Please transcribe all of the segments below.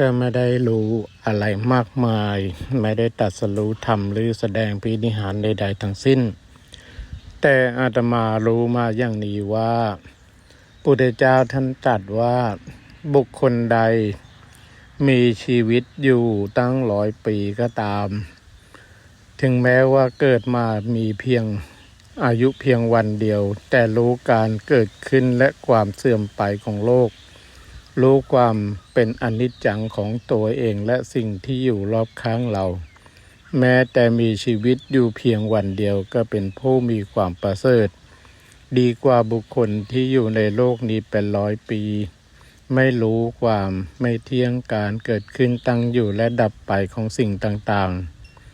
ก็ไม่ได้รู้อะไรมากมาย ไม่ได้ตัดสรู้ธรรมหรือแสดงพินิหารใดๆทั้งสิ้น แต่อาตมารู้มาอย่างนี้ว่าพุทธเจ้าท่านตรัสว่าบุคคลใด มีชีวิตอยู่ตั้งร้อยปีก็ตาม ถึงแม้ว่าเกิดมามีเพียงอายุเพียงวันเดียว แต่รู้การเกิดขึ้นและความเสื่อมไปของโลก รู้ความเป็นอนิจจังของตัวเองและสิ่งที่อยู่รอบข้างเรา แม้แต่มีชีวิตอยู่เพียงวันเดียวก็เป็นผู้มีความประเสริฐ ดีกว่าบุคคลที่อยู่ในโลกนี้เป็นร้อยปี ไม่รู้ความไม่เที่ยงการเกิดขึ้นตั้งอยู่และดับไปของสิ่งต่าง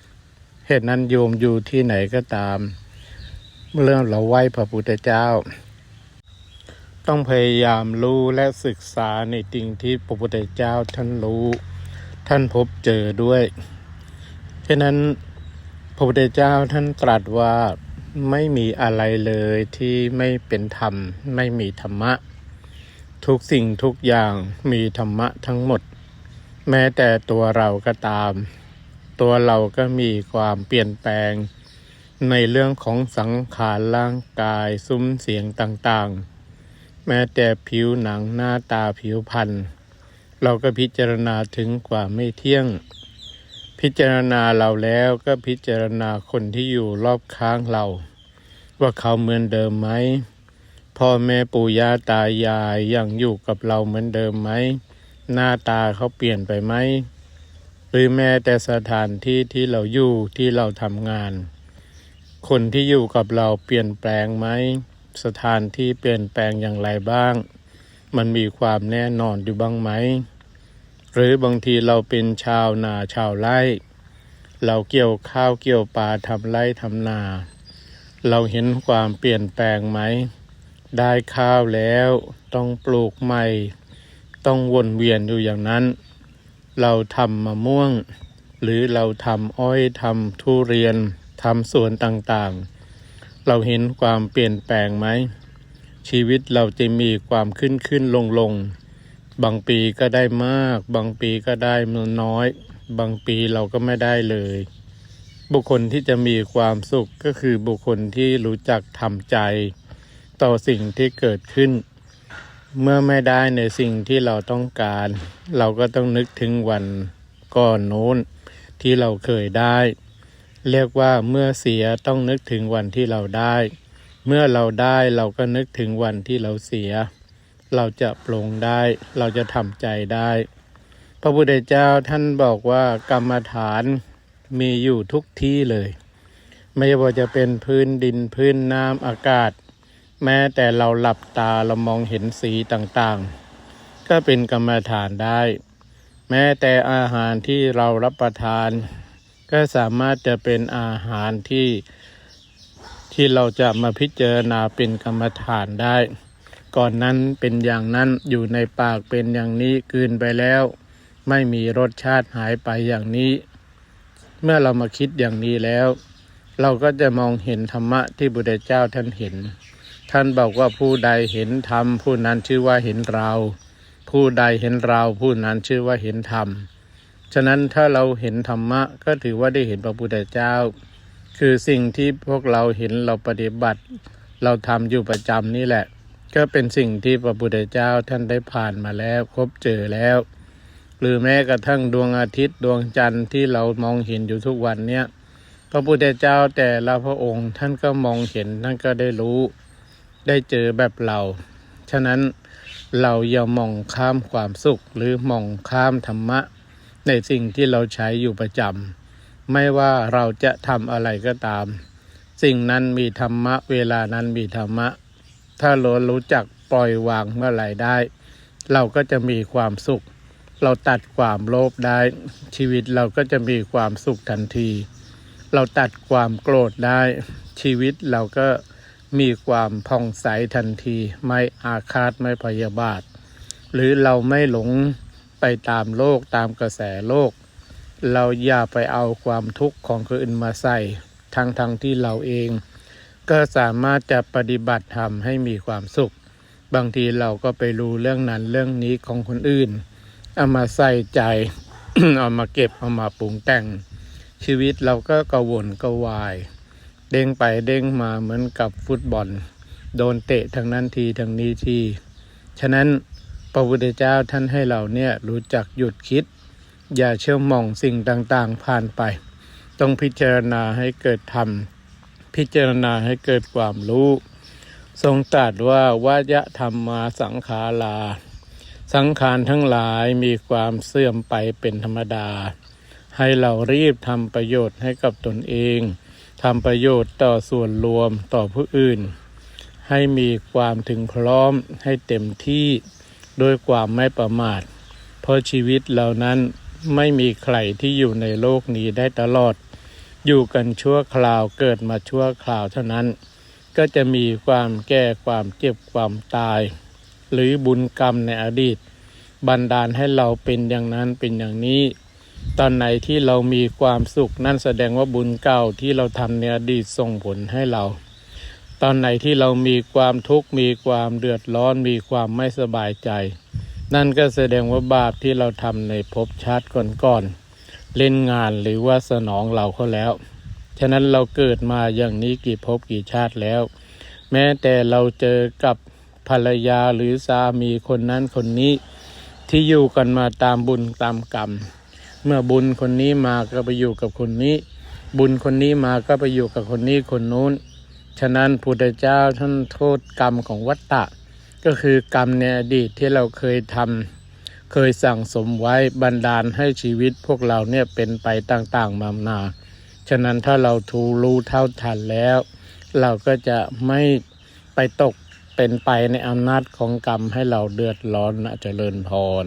ๆ เหตุนั้นโยมอยู่ที่ไหนก็ตาม เรื่องเราไหว้พระพุทธเจ้า ต้องพยายามรู้และศึกษาในสิ่งที่พระพุทธเจ้าท่านรู้ ท่านพบเจอด้วยฉะนั้นพระพุทธเจ้าท่านตรัสว่าไม่มีอะไรเลยที่ไม่เป็นธรรม ไม่มีธรรมะ ทุกสิ่งทุกอย่างมีธรรมะทั้งหมด แม้แต่ตัวเราก็ตาม ตัวเราก็มีความเปลี่ยนแปลง ในเรื่องของสังขารร่างกายซุ้มเสียงต่างๆ แม้แต่ผิวหนังหน้าตาผิวพรรณเราก็พิจารณาถึงความไม่เที่ยง พิจารณาเราแล้วก็พิจารณาคนที่อยู่รอบข้างเรา ว่าเขาเหมือนเดิมไหมพ่อแม่ปู่ย่าตายายยังอยู่กับเราเหมือนเดิมไหมหน้าตาเขาเปลี่ยนไปไหมหรือแม้แต่สถานที่ที่เราอยู่ที่เราทำงาน คนที่อยู่กับเราเปลี่ยนแปลงไหม สถานที่เปลี่ยนแปลงอย่างไรบ้าง มันมีความแน่นอนอยู่บ้างไหม หรือบางทีเราเป็นชาวนาชาวไร่ เราเกี่ยวข้าวเกี่ยวปลาทำไร่ทำนา เราเห็นความเปลี่ยนแปลงไหม ได้ข้าวแล้วต้องปลูกใหม่ ต้องวนเวียนอยู่อย่างนั้น เราทำมะม่วง หรือเราทำอ้อยทำทุเรียนทำสวนต่างๆ เราเห็นความเปลี่ยนแปลงไหม ชีวิตเราจะมีความขึ้นขึ้นลงลง บางปีก็ได้มาก บางปีก็ได้น้อย บางปีเราก็ไม่ได้เลย บุคคลที่จะมีความสุขก็คือบุคคลที่รู้จักทำใจ ต่อสิ่งที่เกิดขึ้น เมื่อไม่ได้ในสิ่งที่เราต้องการ เราก็ต้องนึกถึงวันก่อนโน้นที่เราเคยได้ เรียกว่าเมื่อเสียต้องนึกถึงวันที่เราได้ เมื่อเราได้เราก็นึกถึงวันที่เราเสีย เราจะปลงได้ เราจะทำใจได้ พระพุทธเจ้าท่านบอกว่ากรรมฐานมีอยู่ทุกที่เลย ไม่ว่าจะเป็นพื้นดินพื้นน้ำอากาศ แม้แต่เราหลับตาเรามองเห็นสีต่างๆ ก็เป็นกรรมฐานได้ แม้แต่อาหารที่เรารับประทาน ก็สามารถจะเป็นอาหารที่ที่เราจะมาพิจารณาเป็นกรรมฐานได้ ก่อนนั้นเป็นอย่างนั้นอยู่ในปากเป็นอย่างนี้กืนไปแล้ว ไม่มีรสชาติหายไปอย่างนี้ เมื่อเรามาคิดอย่างนี้แล้ว เราก็จะมองเห็นธรรมะที่บุตรเจ้าท่านเห็น ท่านบอกว่าผู้ใดเห็นธรรมผู้นั้นชื่อว่าเห็นเรา ผู้ใดเห็นเราผู้นั้นชื่อว่าเห็นธรรม ฉะนั้นถ้าเราเห็นธรรมะก็ถือว่าได้เห็นพระพุทธเจ้า คือสิ่งที่พวกเราเห็นเราปฏิบัติ เราทำอยู่ประจำนี่แหละ ก็เป็นสิ่งที่พระพุทธเจ้าท่านได้ผ่านมาแล้วพบเจอแล้ว หรือแม้กระทั่งดวงอาทิตย์ดวงจันทร์ที่เรามองเห็นอยู่ทุกวันเนี้ยพระพุทธเจ้าแต่ละพระองค์ท่านก็มองเห็นท่านก็ได้รู้ ได้เจอแบบเรา ฉะนั้นเราอย่ามองข้ามความสุขหรือมองข้ามธรรมะ ในสิ่งที่เราใช้อยู่ประจำไม่ว่าเราจะทำอะไรก็ตาม สิ่งนั้นมีธรรมะ เวลานั้นมีธรรมะ ถ้าเรารู้จักปล่อยวางเมื่อไหร่ได้ เราก็จะมีความสุข เราตัดความโลภได้ ชีวิตเราก็จะมีความสุขทันที เราตัดความโกรธได้ ชีวิตเราก็มีความผ่องใสทันที ไม่อาฆาตไม่พยาบาท หรือเราไม่หลง ไปตามโลกตามกระแสโลก เราอย่าไปเอาความทุกข์ของคนอื่นมาใส่ทั้งทั้งที่เราเอง ก็สามารถจะปฏิบัติธรรมให้มีความสุข บางทีเราก็ไปรู้เรื่องนั้นเรื่องนี้ของคนอื่น เอามาใส่ใจ เอามาเก็บเอามาปรุงแต่ง ชีวิตเราก็กระวนกระวาย เด้งไปเด้งมาเหมือนกับฟุตบอล โดนเตะทางนั้นทีทางนี้ที ฉะนั้น พระพุทธเจ้าท่านให้เราเนี่ยรู้จักหยุดคิด อย่าเชื่อมองสิ่งต่างๆ ผ่านไป ต้องพิจารณาให้เกิดธรรม พิจารณาให้เกิดความรู้ ทรงตรัสว่าวายะธรรมมาสังขารา สังขารทั้งหลายมีความเสื่อมไปเป็นธรรมดา ให้เรารีบทำประโยชน์ให้กับตนเองทำประโยชน์ต่อส่วนรวมต่อผู้อื่น ให้มีความถึงพร้อมให้เต็มที่ โดยความไม่ประมาท เพราะชีวิตเหล่านั้นไม่มีใครที่อยู่ในโลกนี้ได้ตลอด อยู่กันชั่วคราวเกิดมาชั่วคราวเท่านั้น ก็จะมีความแก่ความเจ็บความตาย หรือบุญกรรมในอดีต บันดาลให้เราเป็นอย่างนั้นเป็นอย่างนี้ ตอนไหนที่เรามีความสุขนั่นแสดงว่าบุญเก่าที่เราทำในอดีตส่งผลให้เรา ตอนไหนที่เรามีความทุกข์มีความเดือดร้อนมีความไม่สบายใจ นั่นก็แสดงว่าบาปที่เราทำในภพชาติก่อนๆเล่นงานหรือว่าสนองเราเขาแล้ว ฉะนั้นเราเกิดมาอย่างนี้กี่ภพกี่ชาติแล้ว แม้แต่เราเจอกับภรรยาหรือสามีคนนั้นคนนี้ที่อยู่กันมาตามบุญตามกรรม เมื่อบุญคนนี้มาก็ไปอยู่กับคนนี้ บุญคนนี้มาก็ไปอยู่กับคนนี้คนนู้น ฉะนั้นพุทธเจ้าท่านโทษกรรมของวัตตะ ก็คือกรรมในอดีตที่เราเคยทำเคยสั่งสมไว้บันดาลให้ชีวิตพวกเราเนี่ยเป็นไปต่างๆมานา ฉะนั้นถ้าเราทูรู้เท่าทันแล้ว เราก็จะไม่ไปตกเป็นไปในอำนาจของกรรมให้เราเดือดร้อนนะเจริญพร